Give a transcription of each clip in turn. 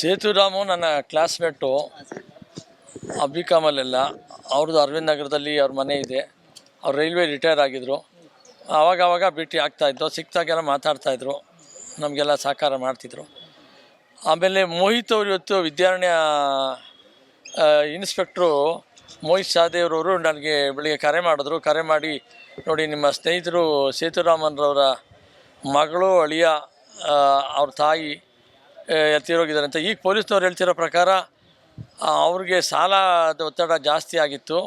ಸೇತುರಾಮು ನನ್ನ ಕ್ಲಾಸ್ಮೇಟು ಅಬ್ಬಿಕಾಮಲ್ಲೆಲ್ಲ ಅವ್ರದ್ದು ಅರವಿಂದ್ ನಗರದಲ್ಲಿ ಅವ್ರ ಮನೆ ಇದೆ. ಅವ್ರು ರೈಲ್ವೆ ರಿಟೈರ್ ಆಗಿದ್ದರು ಆವಾಗವಾಗ ಆವಾಗ ಭೇಟಿ ಆಗ್ತಾಯಿದ್ದು ಸಿಕ್ತಾಗೆಲ್ಲ ಮಾತಾಡ್ತಾಯಿದ್ರು ನಮಗೆಲ್ಲ ಸಹಕಾರ ಮಾಡ್ತಿದ್ರು. ಆಮೇಲೆ ಮೋಹಿತ್ ಅವರು ಇವತ್ತು ವಿದ್ಯಾರಣ್ಯ ಇನ್ಸ್ಪೆಕ್ಟ್ರು ಮೋಹಿತ್ ಸಾದೇವ್ರವರು ನನಗೆ ಬೆಳಿಗ್ಗೆ ಕರೆ ಮಾಡಿದ್ರು. ಕರೆ ಮಾಡಿ ನೋಡಿ ನಿಮ್ಮ ಸ್ನೇಹಿತರು ಸೇತುರಾಮನ್ರವರ ಮಗಳು ಅಳಿಯ ಅವ್ರ ತಾಯಿ ಆ, ಎತ್ತಿರೋಗಿದ್ದಾರೆ ಅಂತ. ಈಗ ಪೊಲೀಸ್ನವ್ರು ಹೇಳ್ತಿರೋ ಪ್ರಕಾರ ಅವ್ರಿಗೆ ಸಾಲದ ಒತ್ತಡ ಜಾಸ್ತಿ ಆಗಿತ್ತು.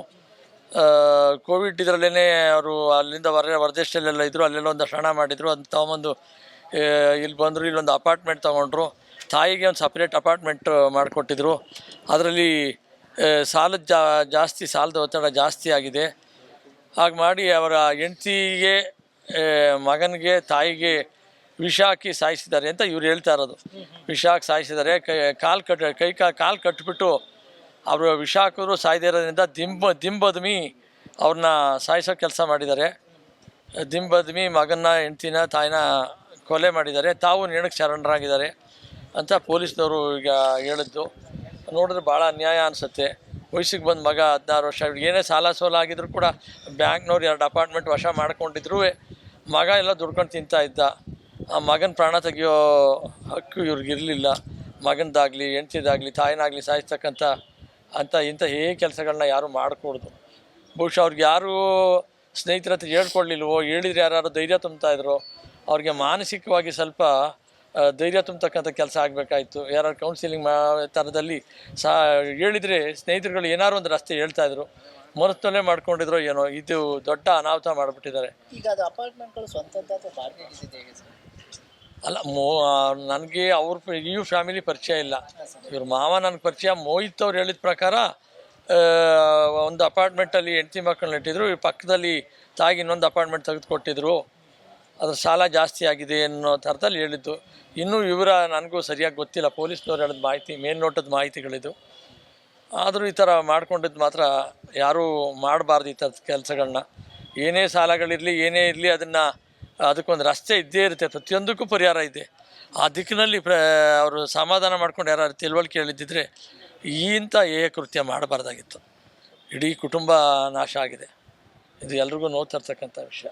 ಕೋವಿಡ್ ಇದರಲ್ಲೇ ಅವರು ಅಲ್ಲಿಂದ ಹೊರ ಹೊರದೇಶದಲ್ಲೆಲ್ಲ ಇದ್ದರು ಅಲ್ಲೆಲ್ಲ ಒಂದು ಹಣ ಮಾಡಿದರು. ಅದನ್ನ ತೊಗೊಂಬಂದು ಇಲ್ಲಿ ಬಂದರು ಇಲ್ಲೊಂದು ಅಪಾರ್ಟ್ಮೆಂಟ್ ತೊಗೊಂಡ್ರು. ತಾಯಿಗೆ ಒಂದು ಸಪ್ರೇಟ್ ಅಪಾರ್ಟ್ಮೆಂಟ್ ಮಾಡಿಕೊಟ್ಟಿದ್ರು. ಅದರಲ್ಲಿ ಸಾಲದ ಜಾಸ್ತಿ ಸಾಲದ ಒತ್ತಡ ಜಾಸ್ತಿ ಆಗಿದೆ. ಹಾಗೆ ಮಾಡಿ ಅವರ ಹೆಂಡ್ತಿಗೆ ಮಗನಿಗೆ ತಾಯಿಗೆ ವಿಷ ಹಾಕಿ ಸಾಯಿಸಿದ್ದಾರೆ ಅಂತ ಇವ್ರು ಹೇಳ್ತಾ ಇರೋದು. ವಿಷ ಹಾಕಿ ಸಾಯಿಸಿದ್ದಾರೆ, ಕೈ, ಕಾಲು ಕಟ್, ಕೈ ಕಾಲು ಕಟ್ಟಿಬಿಟ್ಟು ಅವರು ವಿಷ ಹಾಕಿದ್ರು ಸಾಯ್ದೇ ದಿಂಬ, ದಿಂಬದ್ಮಿ ಅವ್ರನ್ನ ಸಾಯಿಸೋ ಕೆಲಸ ಮಾಡಿದ್ದಾರೆ. ದಿಂಬದ್ಮಿ ಮಗನ ಹೆಂಡ್ತಿನ, ತಾಯಿನ ಕೊಲೆ ಮಾಡಿದ್ದಾರೆ. ತಾವು ನೇಣಕ್ಕೆ ಶರಣರಾಗಿದ್ದಾರೆ ಅಂತ ಪೊಲೀಸ್ನವರು ಈಗ ಹೇಳಿದ್ದು. ನೋಡಿದ್ರೆ ಭಾಳ ಅನ್ಯಾಯ ಅನಿಸುತ್ತೆ. ವಯಸ್ಸಿಗೆ ಬಂದು ಮಗ ಹದಿನಾರು ವರ್ಷ ಏನೇ ಸಾಲ ಸೋಲ ಆಗಿದ್ರು ಕೂಡ ಬ್ಯಾಂಕ್ನವ್ರು ಎರಡು ಅಪಾರ್ಟ್ಮೆಂಟ್ ವಶ ಮಾಡ್ಕೊಂಡಿದ್ರು ಮಗ ಎಲ್ಲ ದುಡ್ಕೊಂಡು ತಿಂತಾ ಇದ್ದ. ಆ ಮಗನ ಪ್ರಾಣ ತೆಗೆಯೋ ಹಕ್ಕು ಇವ್ರಿಗಿರಲಿಲ್ಲ ಮಗನದಾಗಲಿ, ಹೆಂಡ್ತಿದಾಗಲಿ, ತಾಯಿನಾಗಲಿ ಸಾಯಿಸ್ತಕ್ಕಂಥ ಅಂತ ಇಂಥ ಹೇ ಕೆಲಸಗಳನ್ನ ಯಾರು ಮಾಡಿಕೊಡ್ದು. ಬಹುಶಃ ಅವ್ರಿಗೆ ಯಾರು ಸ್ನೇಹಿತರ ಹತ್ರ ಹೇಳ್ಕೊಡ್ಲಿಲ್ವೋ, ಹೇಳಿದ್ರೆ ಯಾರು ಧೈರ್ಯ ತುಂಬ್ತಾಯಿದ್ರು ಅವ್ರಿಗೆ ಮಾನಸಿಕವಾಗಿ ಸ್ವಲ್ಪ ಧೈರ್ಯ ತುಂಬತಕ್ಕಂಥ ಕೆಲಸ ಆಗಬೇಕಾಯ್ತು. ಯಾರು ಕೌನ್ಸಿಲಿಂಗ್ ಮಾ ಥರದಲ್ಲಿ ಸಾ, ಹೇಳಿದರೆ ಸ್ನೇಹಿತರುಗಳು ಏನಾರು ಒಂದು ರಸ್ತೆ ಹೇಳ್ತಾಯಿದ್ರು ಮನಸ್ಸಲ್ಲೇ ಮಾಡ್ಕೊಂಡಿದ್ರು ಏನೋ, ಇದು ದೊಡ್ಡ ಅನಾಹುತ ಮಾಡಿಬಿಟ್ಟಿದ್ದಾರೆ. ಈಗ ಅದು ಅಪಾರ್ಟ್ಮೆಂಟ್ಗಳು ಸ್ವಂತದ್ದು ಅಲ್ಲ, ಮೋ ನನಗೆ ಅವ್ರ ಇವ್ರ ಫ್ಯಾಮಿಲಿ ಪರಿಚಯ ಇಲ್ಲ. ಇವ್ರ ಮಾವ ನನ್ನ ಪರಿಚಯ, ಮೋಹಿತ್ ಅವ್ರು ಹೇಳಿದ ಪ್ರಕಾರ ಒಂದು ಅಪಾರ್ಟ್ಮೆಂಟಲ್ಲಿ ಹೆಂಡತಿ ಮಕ್ಕಳನ್ನ ಇಟ್ಟಿದ್ರು. ಈ ಪಕ್ಕದಲ್ಲಿ ತಾಗಿ ಇನ್ನೊಂದು ಅಪಾರ್ಟ್ಮೆಂಟ್ ತೆಗೆದುಕೊಟ್ಟಿದ್ರು. ಅದ್ರ ಸಾಲ ಜಾಸ್ತಿ ಆಗಿದೆ ಅನ್ನೋ ಥರದಲ್ಲಿ ಹೇಳಿದ್ದು. ಇನ್ನೂ ಇವರ ನನಗೂ ಸರಿಯಾಗಿ ಗೊತ್ತಿಲ್ಲ. ಪೊಲೀಸ್ನವ್ರು ಹೇಳಿದ ಮಾಹಿತಿ ಮೇಲ್ನೋಟದ ಮಾಹಿತಿಗಳಿದ್ದು ಆದರೂ ಈ ಥರ ಮಾಡ್ಕೊಂಡಿದ್ದು ಮಾತ್ರ ಯಾರೂ ಮಾಡಬಾರ್ದು ಈ ಥರದ ಕೆಲಸಗಳನ್ನ ಏನೇ ಸಾಲಗಳಿರಲಿ, ಏನೇ ಇರಲಿ, ಅದನ್ನು ಅದಕ್ಕೊಂದು ರಸ್ತೆ ಇದ್ದೇ ಇರುತ್ತೆ. ಪ್ರತಿಯೊಂದಕ್ಕೂ ಪರಿಹಾರ ಇದೆ. ಆ ದಿಕ್ಕಿನಲ್ಲಿ ಪ್ರ, ಅವರು ಸಮಾಧಾನ ಮಾಡ್ಕೊಂಡು ಯಾರು ತಿಳುವಳಿಕೆ ಹೇಳಿದ್ದಿದ್ರೆ ಇಂಥ ಏ ಕೃತ್ಯ ಮಾಡಬಾರ್ದಾಗಿತ್ತು. ಇಡೀ ಕುಟುಂಬ ನಾಶ ಆಗಿದೆ. ಇದು ಎಲ್ರಿಗೂ ನೋವು ತರ್ತಕ್ಕಂಥ ವಿಷಯ.